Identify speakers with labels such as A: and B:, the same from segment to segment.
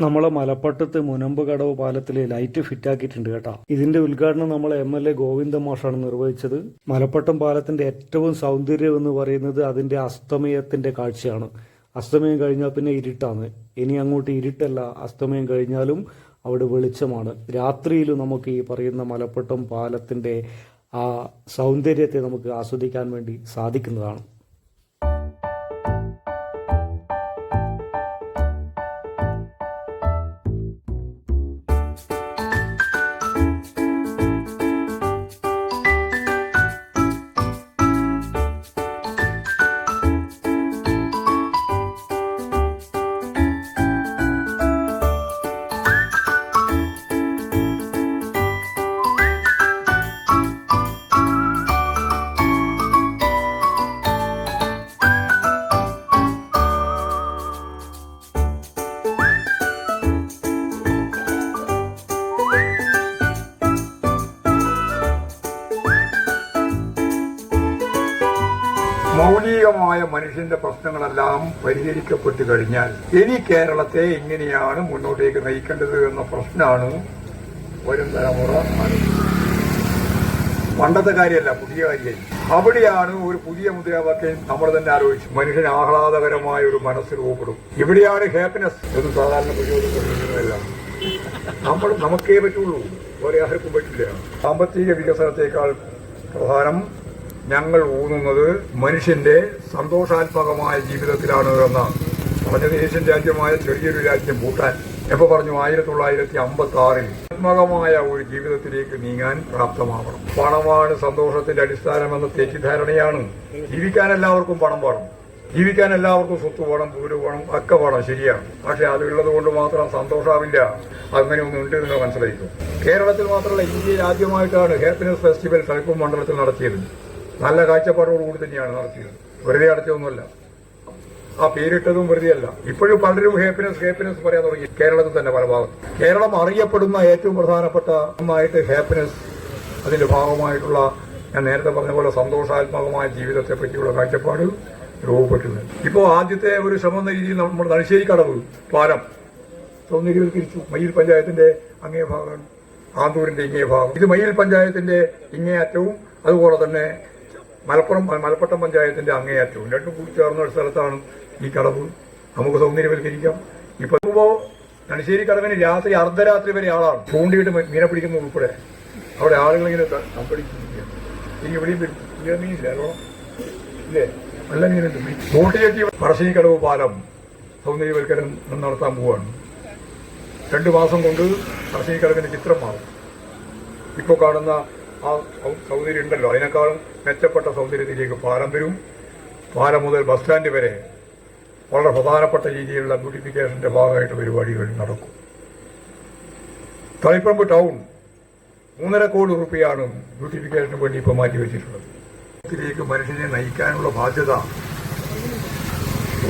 A: നമ്മളെ മലപ്പട്ടത്ത് മുനമ്പ് കടവ് പാലത്തിൽ light fit ആക്കിയിട്ടുണ്ട് കേട്ടോ. ഇതിന്റെ ഉദ്ഘാടനം നമ്മളെ എം എൽ എ ഗോവിന്ദ മോഷാണ് നിർവഹിച്ചത്. മലപ്പട്ടം പാലത്തിന്റെ ഏറ്റവും സൗന്ദര്യം എന്ന് പറയുന്നത് അതിന്റെ അസ്തമയത്തിന്റെ കാഴ്ചയാണ്. അസ്തമയം കഴിഞ്ഞാൽ പിന്നെ ഇരുട്ടാണ്. ഇനി അങ്ങോട്ട് ഇരുട്ടല്ല അസ്തമയം കഴിഞ്ഞാലും അവിടെ വെളിച്ചമാണ്. രാത്രിയിലും നമുക്ക് ഈ പറയുന്ന മലപ്പട്ടം പാലത്തിന്റെ ആ സൗന്ദര്യത്തെ നമുക്ക് ആസ്വദിക്കാൻ വേണ്ടി സാധിക്കുന്നതാണ്.
B: മൗലികമായ മനുഷ്യന്റെ പ്രശ്നങ്ങളെല്ലാം പരിഹരിക്കപ്പെട്ടു കഴിഞ്ഞാൽ ഇനി കേരളത്തെ എങ്ങനെയാണ് മുന്നോട്ടേക്ക് നയിക്കേണ്ടത് എന്ന പ്രശ്നമാണ് വരും തലമുറ. പണ്ടത്തെ കാര്യമല്ല പുതിയ കാര്യം അവിടെയാണ് ഒരു പുതിയ മുദ്രാവാക്യം നമ്മൾ തന്നെ ആലോചിച്ചു മനുഷ്യൻ ആഹ്ലാദകരമായ ഒരു മനസ്സ് രൂപപ്പെടും ഇവിടെയാണ് ഹാപ്പിനെസ് എന്ന് സാധാരണ നമ്മൾ നമുക്കേ പറ്റുള്ളൂ. വേറെ ആർക്കും പറ്റില്ല. സാമ്പത്തിക വികസനത്തെക്കാൾ പ്രധാനം ഞങ്ങൾ ഊന്നുന്നത് മനുഷ്യന്റെ സന്തോഷാത്മകമായ ജീവിതത്തിലാണ് എന്ന് പറഞ്ഞത് ഏഷ്യൻ രാജ്യമായ ചെറിയൊരു രാജ്യം ഭൂട്ടാൻ. എപ്പോ പറഞ്ഞു? ആയിരത്തി തൊള്ളായിരത്തി അമ്പത്തി ആറിൽ ആത്മകമായ ഒരു ജീവിതത്തിലേക്ക് നീങ്ങാൻ പ്രാപ്തമാവണം. പണമാണ് സന്തോഷത്തിന്റെ അടിസ്ഥാനമെന്ന തെറ്റിദ്ധാരണയാണ്. ജീവിക്കാൻ എല്ലാവർക്കും പണം വേണം. ജീവിക്കാൻ എല്ലാവർക്കും സ്വത്ത് വേണം വീട് വേണം ഒക്കെ വേണം ശരിയാണ്. പക്ഷെ അതുള്ളത് കൊണ്ട് മാത്രം സന്തോഷാവില്ല. അങ്ങനെ ഒന്നും ഉണ്ട് എന്ന് മനസ്സിലാക്കും കേരളത്തിൽ മാത്രമല്ല ഇന്ത്യയിൽ ആദ്യമായിട്ടാണ് ഹാപ്പിനെസ് ഫെസ്റ്റിവൽ തളിപ്പം മണ്ഡലത്തിൽ നടത്തിയത്. നല്ല കാഴ്ചപ്പാടോടുകൂടി തന്നെയാണ് നടത്തിയത്. വെറുതെ അടച്ചതൊന്നുമല്ല. ആ പേരിട്ടതും വെറുതെയല്ല. ഇപ്പോഴും പലരും ഹാപ്പിനെസ് ഹാപ്പിനെസ് പറയാൻ തുടങ്ങി. കേരളത്തിൽ തന്നെ പല ഭാഗത്ത്. കേരളം അറിയപ്പെടുന്ന ഏറ്റവും പ്രധാനപ്പെട്ട ഒന്നായിട്ട് ഹാപ്പിനെസ് അതിന്റെ ഭാഗമായിട്ടുള്ള ഞാൻ നേരത്തെ പറഞ്ഞ പോലെ സന്തോഷാത്മകമായ ജീവിതത്തെ പറ്റിയുള്ള കാഴ്ചപ്പാട് രൂപപ്പെട്ടത് ഇപ്പോൾ ആദ്യത്തെ ഒരു ശ്രമം എന്ന രീതിയിൽ നമ്മൾ തലശ്ശേരി കടവ് പാലം തോന്നിയിൽ തിരിച്ചു. മയിൽ പഞ്ചായത്തിന്റെ അങ്ങേ ഭാഗമാണ് ആന്തൂരിന്റെ ഇങ്ങേ ഭാഗം. ഇത് മയിൽ പഞ്ചായത്തിന്റെ ഇങ്ങേ അറ്റവും അതുപോലെ തന്നെ മലപ്പുറം മലപ്പുറം പഞ്ചായത്തിന്റെ അങ്ങേയറ്റവും രണ്ടും കൂടി ചേർന്ന ഒരു സ്ഥലത്താണ് ഈ കടവ്. നമുക്ക് സൗന്ദര്യവൽക്കരിക്കാം ഇപ്പൊ ഇപ്പോ തലശ്ശേരി കടവിന് രാത്രി അർദ്ധരാത്രി വരെ ആളാണ്. ചൂണ്ടിയിട്ട് മീനെ പിടിക്കുന്ന ഉൾപ്പെടെ. അവിടെ ആളുകളിങ്ങനെ ഇങ്ങനെ തമ്പടിച്ചിരിക്കുക ഇനി ഇവിടെയും മീനില്ല. ഇല്ലേ? നല്ല മീനുണ്ട്. ബോട്ട് ചെട്ടി പറശ്ശിനി കടവ് പാലം സൗന്ദര്യവൽക്കരണം നടത്താൻ പോവാണ്. രണ്ടു മാസം കൊണ്ട് പറശ്ശിനി കടവിന്റെ ചിത്രം മാറും. ഇപ്പോൾ കാണുന്ന ആ സൗകര്യം ഉണ്ടല്ലോ അതിനേക്കാളും മെച്ചപ്പെട്ട സൗന്ദര്യത്തിലേക്ക് പാലം വരും. പാലം മുതൽ ബസ് സ്റ്റാൻഡ് വരെ വളരെ പ്രധാനപ്പെട്ട രീതിയിലുള്ള ബ്യൂട്ടിഫിക്കേഷന്റെ ഭാഗമായിട്ട് പരിപാടികൾ നടക്കും. തളിപ്പറമ്പ് ടൗൺ മൂന്നര കോടി റുപ്യയാണ് ബ്യൂട്ടിഫിക്കേഷന് വേണ്ടി ഇപ്പോൾ മാറ്റിവെച്ചിട്ടുള്ളത് ഇതിലേക്ക് മനുഷ്യനെ നയിക്കാനുള്ള ബാധ്യത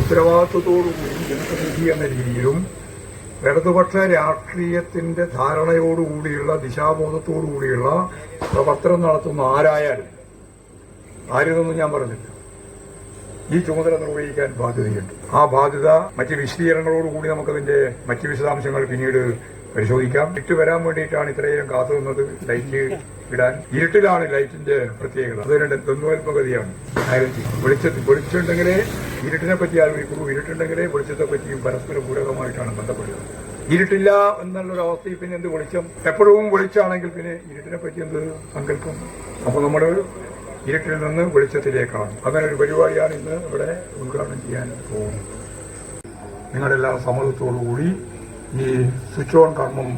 B: ഉത്തരവാദിത്വത്തോടുകൂടി ജനപ്രതിനിധി എന്ന രീതിയിലും ഇടതുപക്ഷ രാഷ്ട്രീയത്തിന്റെ ധാരണയോടുകൂടിയുള്ള ദിശാബോധത്തോടുകൂടിയുള്ള പ്രവർത്തനം നടത്തുന്ന ആരായാലും ആരുതെന്ന് ഞാൻ പറഞ്ഞില്ല. ഈ ചുമതല നിർവഹിക്കാൻ ബാധ്യതയുണ്ട്. ആ ബാധ്യത മറ്റ് വിശദീകരണങ്ങളോടുകൂടി നമുക്കതിന്റെ മറ്റ് വിശദാംശങ്ങൾ പിന്നീട് പരിശോധിക്കാം. ഇട്ട് വരാൻ വേണ്ടിയിട്ടാണ് ഇത്രയേരം കാത്തു നിന്നത് ലൈറ്റ് ഇടാൻ ഇരുട്ടിലാണ് ലൈറ്റിന്റെ പ്രത്യേകത. അത് രണ്ട് തൊന്നുവൽപ്പഗതിയാണ് ആയിരത്തി വെളിച്ചത്തിൽ വെളിച്ചുണ്ടെങ്കിലേ ഇരുട്ടിനെ പറ്റി ആലോചിക്കുള്ളൂ ഇരുട്ടുണ്ടെങ്കിലേ വെളിച്ചത്തെ പറ്റിയും പരസ്പര പൂരകമായിട്ടാണ് ബന്ധപ്പെടുന്നത് ഇരുട്ടില്ല എന്നുള്ളൊരു അവസ്ഥയിൽ പിന്നെ എന്ത് വെളിച്ചം എപ്പോഴും വെളിച്ചാണെങ്കിൽ പിന്നെ ഇരുട്ടിനെ പറ്റി എന്ത് സങ്കല്പം? അപ്പൊ നമ്മുടെ ഇരുട്ടിൽ നിന്ന് വെളിച്ചത്തിലേക്കാണ്. അങ്ങനെ ഒരു പരിപാടിയാണ് ഇന്ന് ഇവിടെ ഉദ്ഘാടനം ചെയ്യാൻ പോകുന്നത്. നിങ്ങളെല്ലാ സമ്മതത്തോടുകൂടി ഈ സ്വിച്ച് ഓൺ കർമ്മം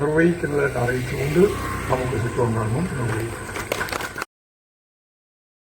B: നിർവഹിക്കുന്നതായിട്ട് അറിയിച്ചുകൊണ്ട് നമുക്ക് സ്വിച്ച് ഓൺ കർമ്മം നിർവഹിക്കാം.